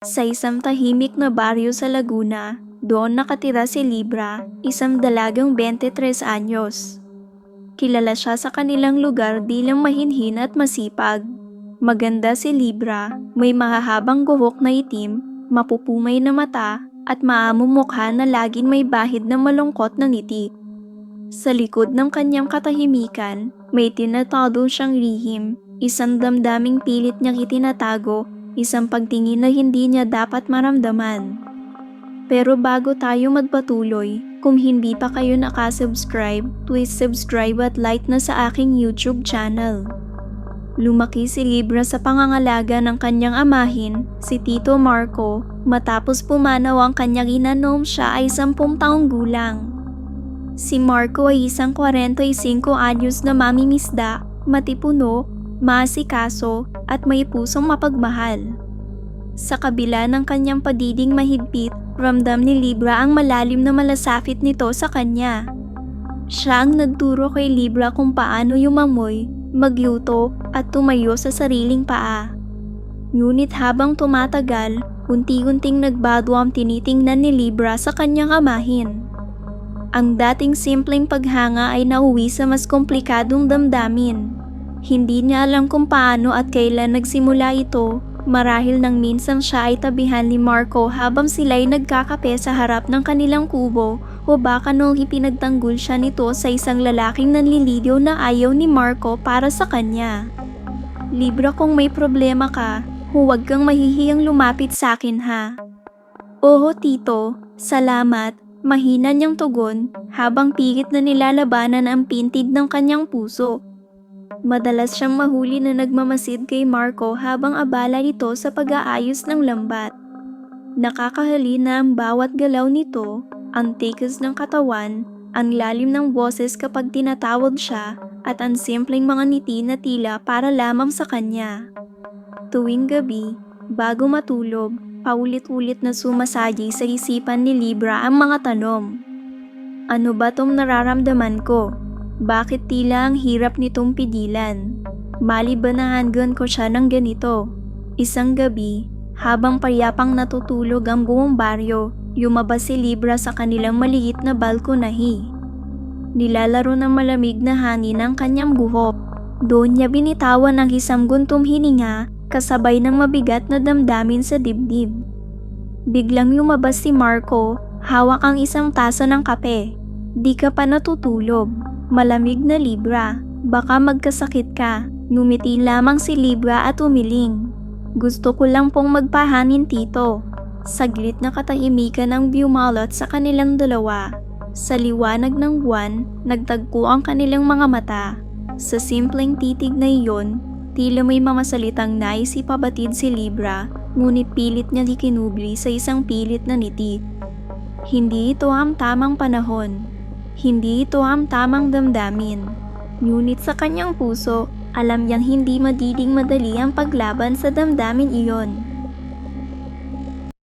Sa isang tahimik na baryo sa Laguna, doon nakatira si Libra, isang dalagang 23 anyos. Kilala siya sa kanilang lugar bilang mahinhin at masipag. Maganda si Libra, may mahahabang guhok na itim, mapupumay na mata, at maamong mukha na laging may bahid na malungkot na ngiti. Sa likod ng kanyang katahimikan, may tinatago siyang lihim, isang damdaming pilit niyang itinatago, isang pagtingin na hindi niya dapat maramdaman. Pero bago tayo magpatuloy, kung hindi pa kayo nakasubscribe, please subscribe at like na sa aking YouTube channel. Lumaki si Libra sa pangangalaga ng kanyang amahin, si Tito Marco, matapos pumanaw ang kanyang ina noong siya ay 10 taong gulang. Si Marco ay isang 45 anyos na mamimisda, matipuno, maasikaso, at may pusong mapagmahal. Sa kabila ng kanyang padiding mahigpit, ramdam ni Libra ang malalim na malasapit nito sa kanya. Siya ang nagturo kay Libra kung paano yumamoy, magluto, at tumayo sa sariling paa. Ngunit habang tumatagal, unti-unting nagbago ang tinitingnan ni Libra sa kanyang amahin. Ang dating simpleng paghanga ay nauwi sa mas komplikadong damdamin. Hindi niya alam kung paano at kailan nagsimula ito, marahil nang minsan siya ay tabihan ni Marco habang sila'y nagkakape sa harap ng kanilang kubo o baka noong ipinagtanggol siya nito sa isang lalaking nanliligaw na ayaw ni Marco para sa kanya. Libra kung may problema ka, huwag kang mahihiyang lumapit sa akin ha. Oo tito, salamat, mahina niyang tugon habang pigit na nilalabanan ang pintig ng kanyang puso. Madalas siyang mahuli na nagmamasid kay Marco habang abala ito sa pag-aayos ng lambat. Nakakahali na ang bawat galaw nito, ang tikas ng katawan, ang lalim ng boses kapag tinatawag siya, at ang simpleng mga ngiti na tila para lamang sa kanya. Tuwing gabi, bago matulog, paulit-ulit na sumasaji sa isipan ni Libra ang mga tanong. Ano ba tong nararamdaman ko? Bakit tila ang hirap nitong pigilan? Mali ba nahanggan ko siya ng ganito? Isang gabi, habang payapang natutulog ang buong baryo, lumabas si Libra sa kanilang maliit na balkonahi. Nilalaro ng malamig na hangin ang kanyang buhok. Doon niya binitawan ang isang guntum hininga kasabay ng mabigat na damdamin sa dibdib. Biglang lumabas si Marco, hawak ang isang tasa ng kape. Di ka pa natutulog. Malamig na Libra. Baka magkasakit ka. Numiti lamang si Libra at umiling. Gusto ko lang pong magpahanin tito. Saglit na katahimikan ang bumalot sa kanilang dalawa. Sa liwanag ng buwan, nagtagpo ang kanilang mga mata. Sa simpleng titig na iyon, tila may mga salitang nais ipabatid si Libra, ngunit pilit niya dikinubli sa isang pilit na niti. Hindi ito ang tamang panahon. Hindi ito ang tamang damdamin. Ngunit sa kanyang puso, alam niyang hindi madiding madali ang paglaban sa damdamin iyon.